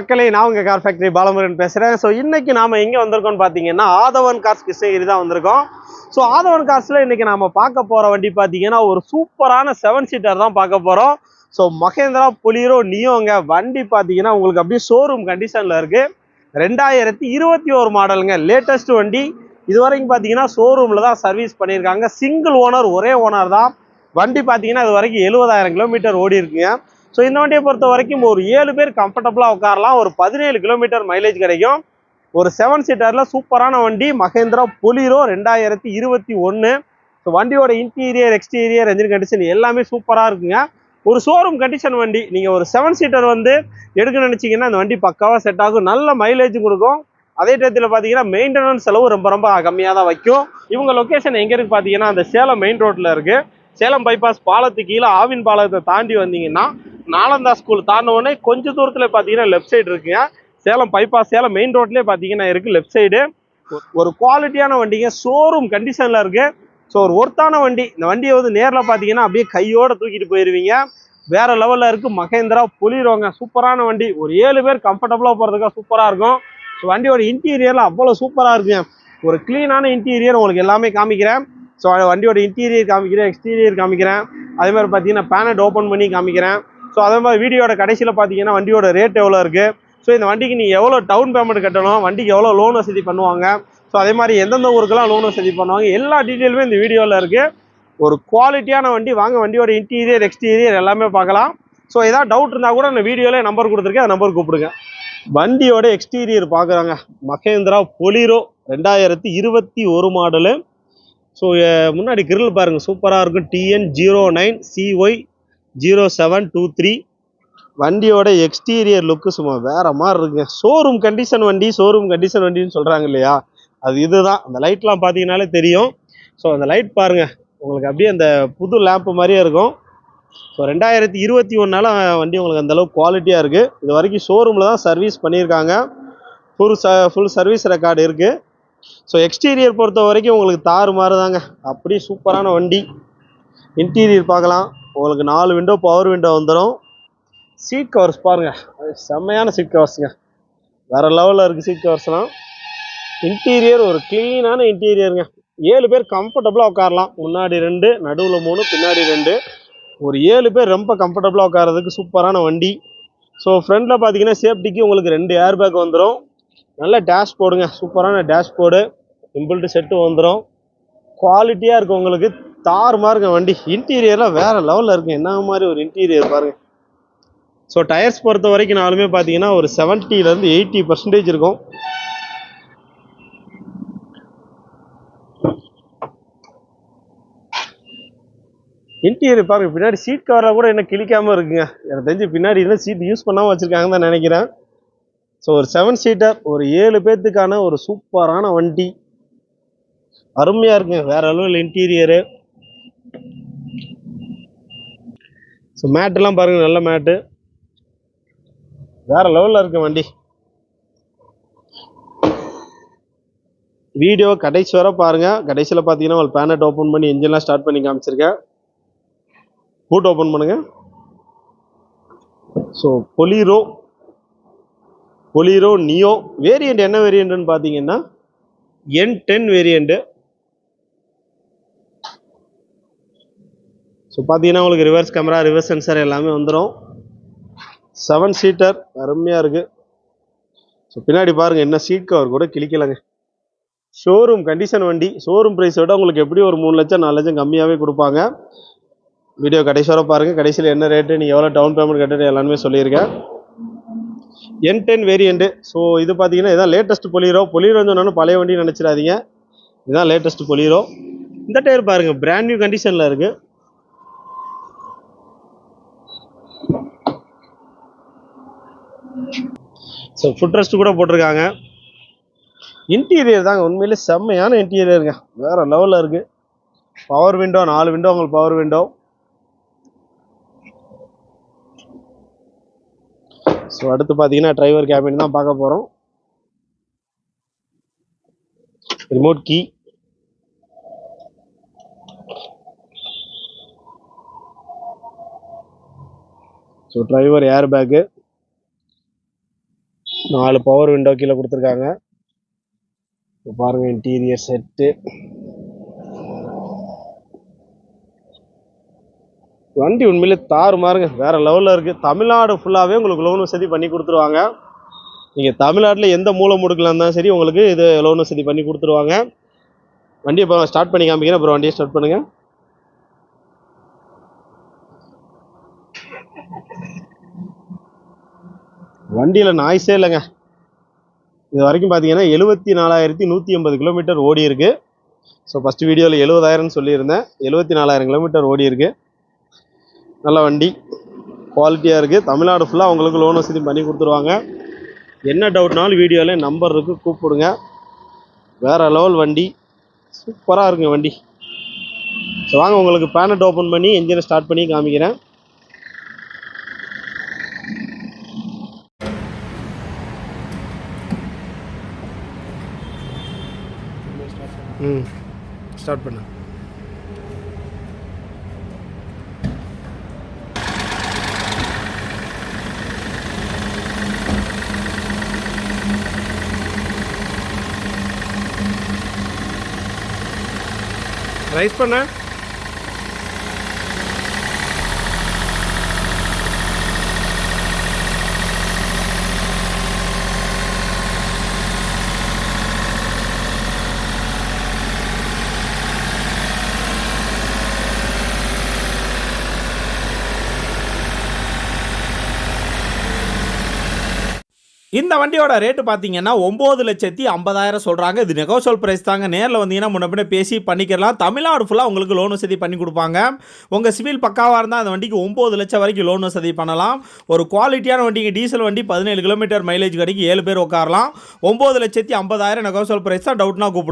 மக்களே நான் உங்கள் கார் ஃபேக்டரி பாலமுருகன் பேசுகிறேன் ஸோ இன்றைக்கி நாம் எங்கே வந்திருக்கோம்னு பார்த்தீங்கன்னா ஆதவன் கார்ஸ் கிருஷ்ணகிரி தான் வந்திருக்கோம். ஸோ ஆதவன் கார்ஸில் இன்னைக்கு நாம் பார்க்க போகிற வண்டி பார்த்தீங்கன்னா ஒரு சூப்பரான செவன் சீட்டர் தான் பார்க்க போகிறோம் ஸோ மகேந்திரா புலிரோ நியோங்க வண்டி பார்த்தீங்கன்னா உங்களுக்கு அப்படியே ஷோரூம் கண்டிஷனில் இருக்கு. ரெண்டாயிரத்தி இருபத்தி ஒரு மாடலுங்க லேட்டஸ்ட் வண்டி. இது வரைக்கும் பார்த்தீங்கன்னா ஷோரூமில் தான் சர்வீஸ் பண்ணியிருக்காங்க. சிங்கிள் ஓனர் ஒரே ஓனர் தான். வண்டி பார்த்தீங்கன்னா இது வரைக்கும் எழுபதாயிரம் கிலோமீட்டர் ஓடி இருக்குங்க ஸோ இந்த வண்டியை பொறுத்த வரைக்கும் ஒரு ஏழு பேர் கம்ஃபர்டபுளாக உட்காரலாம். ஒரு பதினேழு கிலோமீட்டர் மைலேஜ் கிடைக்கும். ஒரு செவன் சீட்டரில் சூப்பரான வண்டி மகேந்திரா பொலிரோ ரெண்டாயிரத்தி இருபத்தி ஒன்று ஸோ வண்டியோட இன்டீரியர் எக்ஸ்டீரியர் என்ஜின் கண்டிஷன் எல்லாமே சூப்பராக இருக்குங்க. ஒரு ஷோரூம் கண்டிஷன் வண்டி. நீங்கள் ஒரு செவன் சீட்டர் வந்து எடுக்க நினச்சிங்கன்னா அந்த வண்டி பக்காவாக செட் ஆகும். நல்ல மைலேஜ் கொடுக்கும். அதே டயத்தில் பார்த்தீங்கன்னா மெயின்டெனன்ஸ் செலவு ரொம்ப ரொம்ப கம்மியாக தான் வைக்கும். இவங்க லொக்கேஷன் எங்கே இருக்குது பார்த்தீங்கன்னா அந்த சேலம் மெயின் ரோட்டில் இருக்குது சேலம் பைபாஸ் பாலத்துக்கு கீழே ஆவின் பாலத்தை தாண்டி வந்தீங்கன்னா நாலந்தா ஸ்கூல் தாண்டின கொஞ்சம் தூரத்தில் பார்த்தீங்கன்னா லெஃப்ட் சைடு இருக்குங்க. சேலம் பைபாஸ் சேலம் மெயின் ரோட்லேயே பார்த்தீங்கன்னா இருக்குது லெஃப்ட் சைடு ஒரு குவாலிட்டியான வண்டிங்க ஷோரூம் கண்டிஷனில் இருக்குது ஸோ ஒரு ஒர்த்தான வண்டி. இந்த வண்டியை வந்து நேரில் பார்த்தீங்கன்னா அப்படியே கையோடு தூக்கிட்டு போயிடுவீங்க வேறு லெவலில் இருக்குது மகேந்திரா புலிரோங்க. சூப்பரான வண்டி. ஒரு ஏழு பேர் கம்ஃபர்டபுளாக போகிறதுக்காக சூப்பராக இருக்கும். ஸோ வண்டியோட இன்டீரியரில் அவ்வளோ சூப்பராக இருக்குங்க. ஒரு க்ளீனான இன்டீரியர் உங்களுக்கு எல்லாமே காமிக்கிறேன். ஸோ வண்டியோட இன்டீரியர் காமிக்கிறேன் எக்ஸ்டீரியர் காமிக்கிறேன். அதே மாதிரி பார்த்தீங்கன்னா பேனட் ஓப்பன் பண்ணி காமிக்கிறேன். ஸோ அதே மாதிரி வீடியோட கடைசியில் பார்த்தீங்கன்னா வண்டியோட ரேட் எவ்வளோ இருக்குது ஸோ இந்த வண்டிக்கு நீங்கள் எவ்வளோ டவுன் பேமெண்ட் கட்டணும்? வண்டிக்கு எவ்வளோ லோன் வசதி பண்ணுவாங்க? ஸோ அதே மாதிரி எந்தெந்த ஊருக்கெல்லாம் லோன் வசதி பண்ணுவாங்க? எல்லா டீட்டெயிலுமே இந்த வீடியோவில் இருக்குது ஒரு குவாலிட்டியான வண்டி வாங்க வண்டியோட இன்டீரியர் எக்ஸ்டீரியர் எல்லாமே பார்க்கலாம். ஸோ ஏதாவது டவுட் இருந்தால் கூட அந்த வீடியோவில் நம்பர் கொடுத்துருக்கேன் அந்த நம்பர் கூப்பிடுங்க. வண்டியோட எக்ஸ்டீரியர் பார்க்குறாங்க. மகேந்திரா பொலிரோ ரெண்டாயிரத்தி இருபத்தி ஒரு மாடலு ஸோ முன்னாடி கிரில் பாருங்கள் சூப்பராக இருக்கும். TN zero nine CY zero seven two three வண்டியோட எக்ஸ்டீரியர் லுக்கு சும்மா வேறு மாதிரி இருக்குங்க. ஷோரூம் கண்டிஷன் வண்டி ஷோரூம் கண்டிஷன் வண்டின்னு சொல்கிறாங்க இல்லையா? அது இதுதான். அந்த லைட்லாம் பார்த்தீங்கனாலே தெரியும். ஸோ அந்த லைட் பாருங்கள் உங்களுக்கு அப்படியே அந்த புது லேம்ப்பு மாதிரியே இருக்கும். ஸோ ரெண்டாயிரத்தி இருபத்தி ஒன்றால் வண்டி உங்களுக்கு அந்த அளவுக்கு குவாலிட்டியாக இருக்குது இது வரைக்கும் ஷோரூமில் தான் சர்வீஸ் பண்ணியிருக்காங்க. ஃபுல் ச ஃபுல் சர்வீஸ் ரெக்கார்டு இருக்குது ஸோ எக்ஸ்டீரியர் பொறுத்த வரைக்கும் உங்களுக்கு தாறு மாறுதாங்க. அப்படி அப்படியே சூப்பரான வண்டி. இன்டீரியர் பார்க்கலாம். உங்களுக்கு நாலு விண்டோ பவர் விண்டோ வந்துடும் சீட் கவர்ஸ் பாருங்கள் அது செம்மையான சீட் கவர்ஸுங்க வேறு லெவலில் இருக்குது சீட் கவர்ஸ்லாம் இன்டீரியர் ஒரு க்ளீனான இன்டீரியருங்க ஏழு பேர் கம்ஃபர்டபுளாக உட்காரலாம். முன்னாடி ரெண்டு நடுவில் மூணு பின்னாடி ரெண்டு. ஒரு ஏழு பேர் ரொம்ப கம்ஃபர்டபுளாக உட்காரதுக்கு சூப்பரான வண்டி. ஸோ ஃப்ரண்டில் பார்த்தீங்கன்னா சேஃப்டிக்கு உங்களுக்கு ரெண்டு ஏர் பேக் வந்துடும் நல்ல டேஷ் போர்டுங்க சூப்பரான டேஷ் போர்டு இம்பிள்டு செட்டு வந்துடும் குவாலிட்டியாக இருக்கும் உங்களுக்கு. தாறுமாறுங்க இருக்க வண்டி. இன்டீரியர்லாம் வேறு லெவலில் இருக்குது என்ன மாதிரி ஒரு இன்டீரியர் பாருங்கள் ஸோ டயர்ஸ் பொறுத்த வரைக்கும் நாலுமே பார்த்தீங்கன்னா ஒரு செவன்ட்டிலேருந்து எயிட்டி பர்சன்டேஜ் இருக்கும். இன்டீரியர் பாருங்கள் பின்னாடி சீட் கவரில் கூட என்ன கிழிக்காமல் இருக்குங்க. எனக்கு தெரிஞ்சு பின்னாடி என்ன சீட் யூஸ் பண்ணாமல் வச்சுருக்காங்கன்னு தான் நினைக்கிறேன். ஸோ ஒரு செவன் சீட்டர் ஒரு ஏழு பேர்த்துக்கான ஒரு சூப்பரான வண்டி. அருமையாக இருக்குங்க. வேற அளவில் இன்டீரியரு ஸோ மேட்டெல்லாம் பாருங்க. நல்ல மேட்டு வேற லெவலில் இருக்கு வண்டி. வீடியோ கடைசி வர பாருங்க. கடைசியில் பார்த்தீங்கன்னா ஒரு பேனட் ஓப்பன் பண்ணி இன்ஜின்லாம் ஸ்டார்ட் பண்ணி காமிச்சிருக்கேன். பூட் ஓப்பன் பண்ணுங்க. So Bolero Bolero Neo variant என்ன வேரியண்ட்னு பார்த்தீங்கன்னா என் டென் வேரியண்ட்டு ஸோ பார்த்தீங்கன்னா உங்களுக்கு ரிவர்ஸ் கேமரா ரிவர்ஸ் சென்சார் எல்லாமே வந்துடும் செவன் சீட்டர் அருமையாக இருக்குது ஸோ பின்னாடி பாருங்கள் என்ன சீட் கவர் கூட கிளிக்கலைங்க ஷோரூம் கண்டிஷன் வண்டி ஷோரூம் ப்ரைஸ் விட உங்களுக்கு எப்படி ஒரு மூணு லட்சம் நாலு லட்சம் கம்மியாகவே கொடுப்பாங்க. வீடியோ கடைசி பாருங்கள் கடைசியில் என்ன ரேட்டு நீங்கள் எவ்வளோ டவுன் பேமெண்ட் கட்டுறது எல்லாமே சொல்லியிருக்கேன். என் டென் வேரியண்ட்டு ஸோ இது பார்த்தீங்கன்னா இதான் லேட்டஸ்ட் பொலிரோ பொலிரோ சொன்னாலும் பழைய வண்டி நினச்சிடாதீங்க. இதுதான் லேட்டஸ்ட் பொலிரோ இந்த டயர் பாருங்கள் பிராண்ட் நியூ கண்டிஷனில் இருக்குது ஸோ ஃபுட் ரெஸ்ட் கூட போட்டிருக்காங்க. இன்டீரியர் தாங்க உண்மையிலே செம்மையான இன்டீரியருங்க வேறு லெவலில் இருக்குது பவர் விண்டோ நாலு விண்டோ உங்களுக்கு பவர் விண்டோ ஸோ அடுத்து பார்த்தீங்கன்னா டிரைவர் கேபின் தான் பார்க்க போகிறோம் remote key so driver airbag நாலு பவர் விண்டோ கீழே கொடுத்துருக்காங்க. இப்போ பாருங்க இன்டீரியர் செட்டு வண்டி உண்மையிலே தாறுமாறுங்க மாறுங்க. லெவலில் இருக்குது தமிழ்நாடு ஃபுல்லாகவே உங்களுக்கு லோன் வசதி பண்ணி கொடுத்துருவாங்க. நீங்கள் தமிழ்நாட்டில் எந்த மூலை முடுக்கில் இருந்தாலும் சரி உங்களுக்கு இது லோன் வசதி பண்ணி கொடுத்துருவாங்க. வண்டியை இப்போ ஸ்டார்ட் பண்ணி காமிக்கிறேன். அப்புறம் வண்டியை ஸ்டார்ட் பண்ணுங்கள் வண்டியில் நாய்ஸே இல்லைங்க. இது வரைக்கும் பார்த்தீங்கன்னா எழுபத்தி நாலாயிரத்தி நூற்றி எண்பது கிலோமீட்டர் ஓடி இருக்குது ஸோ ஃபஸ்ட்டு வீடியோவில் எழுபதாயிரம்னு சொல்லியிருந்தேன். எழுபத்தி நாலாயிரம் கிலோமீட்டர் ஓடி இருக்குது நல்ல வண்டி. குவாலிட்டியாக இருக்குது தமிழ்நாடு ஃபுல்லாக உங்களுக்கு லோன் வசதி பண்ணி கொடுத்துருவாங்க. என்ன டவுட்னாலும் வீடியோவில் நம்பர் இருக்குது கூப்பிடுங்க. வேறு லெவல் வண்டி. சூப்பராக இருக்குங்க வண்டி. ஸோ வாங்க உங்களுக்கு பேனட் ஓப்பன் பண்ணி என்ஜினை ஸ்டார்ட் பண்ணி காமிக்கிறேன். ம். ஸ்டார்ட் பண்ணு. ரைஸ் பண்ண. இந்த வண்டியோட ரேட்டு பார்த்தீங்கன்னா ஒம்பது லட்சத்தி ஐம்பதாயிரம் சொல்கிறாங்க இது நெகோசியல் ப்ரைஸ் தாங்க. நேரில் வந்தீங்கன்னா முன்ன பின்ன பேசி பண்ணிக்கலாம் தமிழ்நாடு ஃபுல்லாக உங்களுக்கு லோன் வசதி பண்ணி கொடுப்பாங்க. உங்கள் சிவில் பக்காவாக இருந்தால் அந்த வண்டிக்கு ஒம்பது லட்சம் வரைக்கும் லோன் வசதி பண்ணலாம். ஒரு குவாலிட்டியான வண்டிங்க டீசல் வண்டி பதினேழு கிலோமீட்டர் மைலேஜ் கிடைக்கும் ஏழு பேர் உட்காரலாம். ஒம்பது லட்சத்தி ஐம்பதாயிரம் நெகோசியல் ப்ரைஸ் தான் டவுட்னா கூப்பிடுங்க.